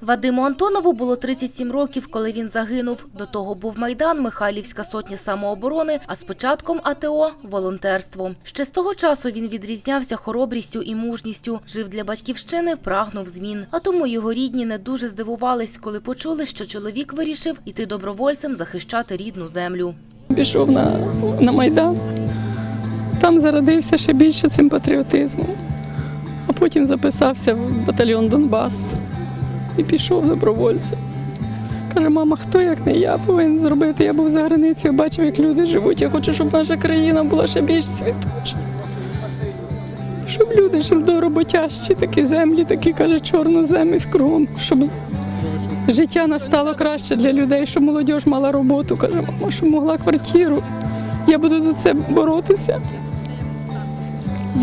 Вадиму Антонову було 37 років, коли він загинув. До того був Майдан, Михайлівська сотня самооборони, а з початком АТО – волонтерство. Ще з того часу він відрізнявся хоробрістю і мужністю, жив для батьківщини, прагнув змін. А тому його рідні не дуже здивувались, коли почули, що чоловік вирішив іти добровольцем захищати рідну землю. Пішов на, на Майдан. Там зародився ще більше цим патріотизмом. А потім записався в батальйон Донбас і пішов добровольцем. Каже, мама, хто як не я повинен зробити? Я був за границею, бачив, як люди живуть. Я хочу, щоб наша країна була ще більш цвітуча. Щоб люди жили роботящі, такі землі, такі, каже, чорноземі з кругом, щоб життя настало краще для людей, щоб молодь мала роботу, каже, мама, щоб могла квартиру. Я буду за це боротися.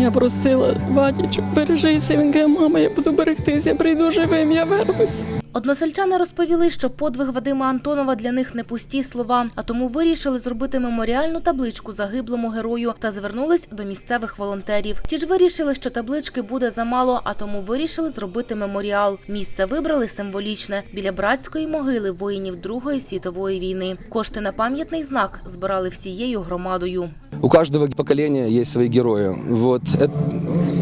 Я просила Вадічок, бережися. Він мама, я буду берегтися, я прийду живим, я вернусь. Односельчани розповіли, що подвиг Вадима Антонова для них не пусті слова, а тому вирішили зробити меморіальну табличку загиблому герою та звернулись до місцевих волонтерів. Ті ж вирішили, що таблички буде замало, а тому вирішили зробити меморіал. Місце вибрали символічне біля братської могили воїнів Другої світової війни. Кошти на пам'ятний знак збирали всією громадою. У каждого поколения есть свои герои. Вот это-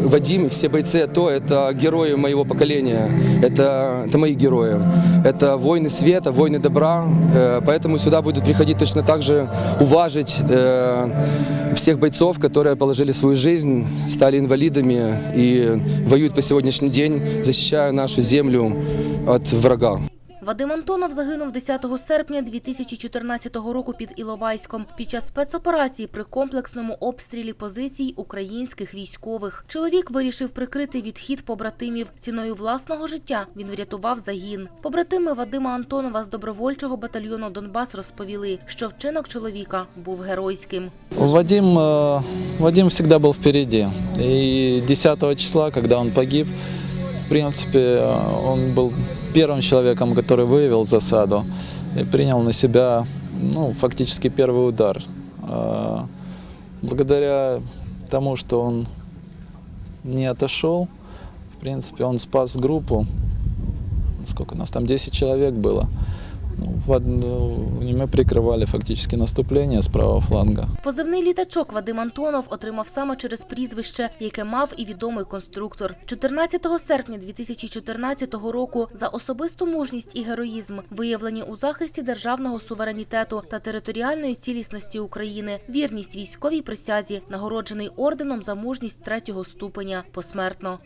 Вадим и все бойцы АТО – это герои моего поколения. Это, это мои герои. Это воины света, воины добра. Э, Поэтому сюда будут приходить точно так же уважить э, всех бойцов, которые положили свою жизнь, стали инвалидами и воюют по сегодняшний день, защищая нашу землю от врага. Вадим Антонов загинув 10 серпня 2014 року під Іловайськом під час спецоперації при комплексному обстрілі позицій українських військових. Чоловік вирішив прикрити відхід побратимів ціною власного життя. Він врятував загін. Побратими Вадима Антонова з добровольчого батальйону Донбас розповіли, що вчинок чоловіка був геройським. Вадим, э, Вадим всегда был впереди. И 10 числа, когда он погиб, в принципе, э, он был первым человеком, который выявил засаду и принял на себя ну, фактически первый удар. Э, Благодаря тому, что он не отошел, в принципе, он спас группу. Сколько нас там? 10 человек было. Ну, в одну- мы прикрывали фактически наступление правого фланга. Позивний літачок Вадим Антонов отримав саме через прізвище, яке мав і відомий конструктор. 14 серпня 2014 року за особисту мужність і героїзм, виявлені у захисті державного суверенітету та територіальної цілісності України, вірність військовій присязі, нагороджений орденом за мужність третього ступеня посмертно.